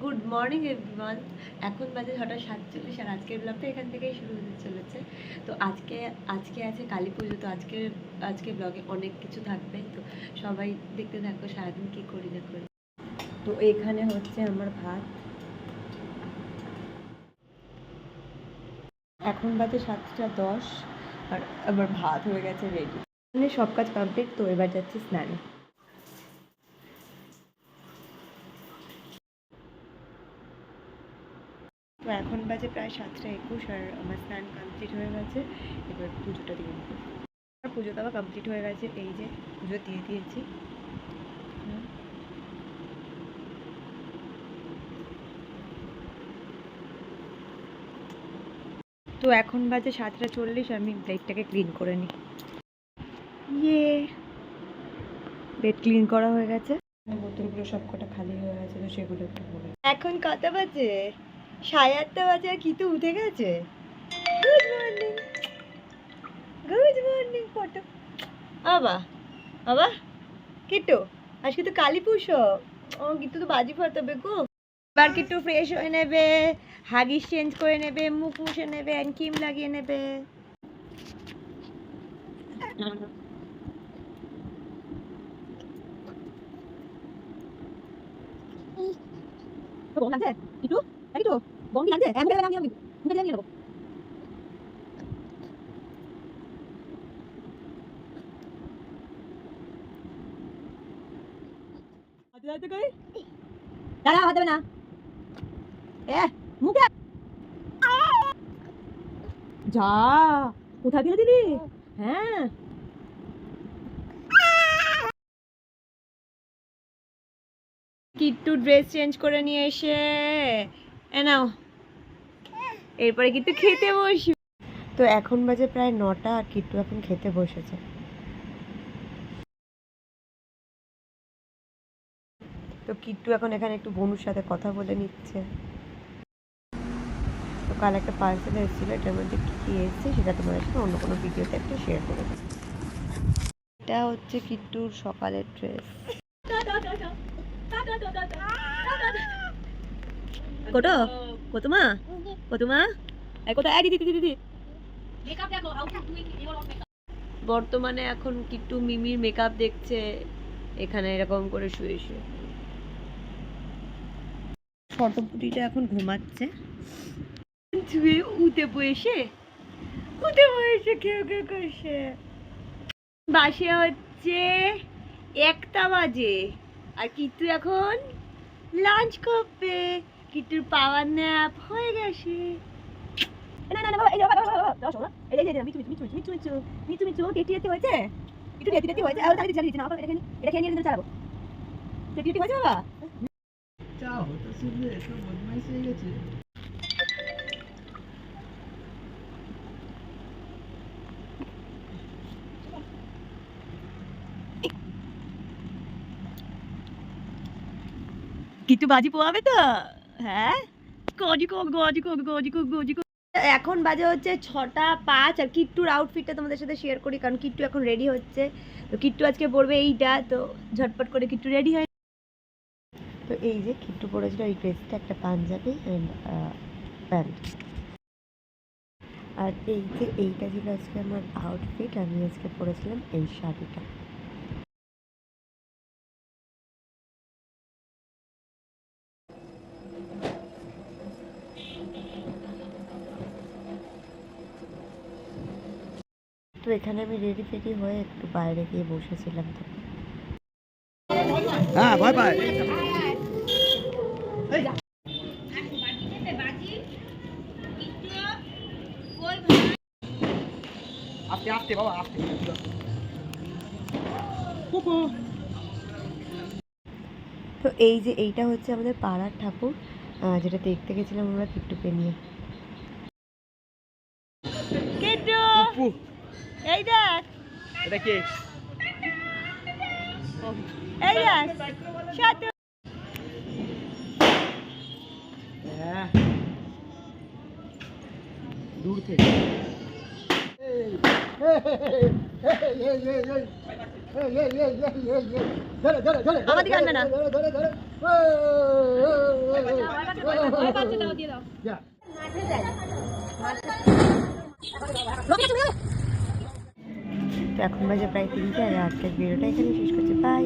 Good morning, everyone. এখন বাজে ছটা সাতচল্লিশ আর আজকের ব্লগটা এখান থেকেই শুরু হতে চলেছে। তো আজকে আজকে আছে কালী পুজো, তো আজকে আজকে ব্লগে অনেক কিছু থাকবে। তো সবাই দেখতে থাকো, সারাদিন কী করি না করি। তো এখানে হচ্ছে আমার ভাত। এখন বাজে সাতটা দশ, আর আমার ভাত হয়ে গেছে রেডি মানে সব কাজ কমপ্লিট তো এবার যাচ্ছি স্নানে। তো এখন বাজে প্রায় সাতটা একুশ আর আমার স্নান কমপ্লিট হয়ে গেছে। এবার পুজোটা দিয়ে নেব। আর পুজো দেওয়া কমপ্লিট হয়ে গেছে। এই যে পুজো দিয়ে দিয়েছি। তো এখন বাজে সাতটা চল্লিশ। আমি বেডটাকে ক্লিন করে নিই। ইয়ে। বেড ক্লিন করা হয়ে গেছে। বোতলগুলো সব কটা খালি হয়ে গেছে, তো সেগুলো একটু এখন কত বাজে? সাড়ে আটটা বাজে, আর কি তো উঠে গেছে। Good morning good morning photo. বাবা বাবা কিট্টু, আজকে তো কালী পুষো ও কিন্তু তো বাজি ফাটাবে গো। এবার কিট্টু ফ্রেশ হয়ে নেবে হাগিস চেঞ্জ করে নেবে, মুখ মুছে নেবে অ্যান্ড ক্রিম লাগিয়ে নেবে। বম কিট্টু এই কিট্টু লাগছে এমন আমি আমি মুখে দিয়ে নেব যা কোথায় গেলে দিদি হ্যাঁ কিট্টু ড্রেস চেঞ্জ করে নিয়ে এসে। এ নাও। এরপরে কিন্তু খেতে বসি তো এখন বাজে প্রায় নটা আর কিট্টু এখন খেতে বসেছে। তো কিট্টু এখন এখানে একটু বনুর সাথে কথা বলে নিচ্ছে। তো কাল একটা পার্সেল এসেছিল এটার মধ্যে কী কী এসেছে সেটা তোমাদের সাথে অন্য কোনো ভিডিওতে একটা শেয়ার করে এটা হচ্ছে কিট্টুর সকালের ড্রেস কত কত মা কত মা এই দিদি দিদি দিদি বর্তমানে এখন কিট্টু মিমির মেকআপ দেখছে এখানে এরকম করে শুয়ে শুয়ে। ফটোপুটিটা এখন ঘুমাচ্ছে। শুয়ে উঠে বসে উঠে বসে কেউ কেউ করছে বাসে হচ্ছে একটা বাজে। আর কিট্টু এখন লাঞ্চ করবে। কিট্টুর পাওয়ার ন্যাপ হয়ে গেছে। না না না বাবা এই বাবা বাবা বাবা শোনো। এই যে মিচু মিচু মিচু মিচু মিচু মিচু মিচু টেটি টেটি হয়েছে? একটু টেটি টেটি হয়েছে। আর তাহলে দিচ্ছি না বাবা এটা খেয়ে এটা খেয়ে নিয়ে চালাবো। টেটি টেটি হয়েছে বাবা? যা হতো শুধু এত বদমাইশ হয়ে গেছে। কিট্টু বাজি পোয়াবে তো? হ্যাঁ? গজি কো গজি কো গজি কো গজি কো এখন বাজে হচ্ছে ছটা পাঁচ আর কিট্টুর আউটফিটটা তোমাদের সাথে শেয়ার করি, কারণ কিট্টু এখন রেডি হচ্ছে। তো কিট্টু আজকে পরবে এইটা, তো ঝটপট করে কিট্টু রেডি হয় তো এই যে কিট্টু পরেছিল এই ড্রেসটা একটা পাঞ্জাবি অ্যান্ড প্যান্ট আর এই যে এইটা ছিল আজকে আমার আউটফিট আমি আজকে পরেছিলাম এই শাড়িটা। তো এখানে আমি রেডি ফেডি হয়ে একটু বাইরে গিয়ে বসেছিলাম তো। হ্যাঁ আস্তে আস্তে বাবা আস্তে। তো এই যে এইটা হচ্ছে আমাদের পাড়ার ঠাকুর আহ, যেটা দেখতে গেছিলাম আমরা কিট্টুকে নিয়ে। কুকু এই দেখ এটা কে এই দেখ সাথে হ্যাঁ দূর থেকে আমাদিকে আনবে না। যা তো এখন বাজে প্রায় তিনটে আর আজকের ভিডিওটা এখানে শেষ করছি। বাই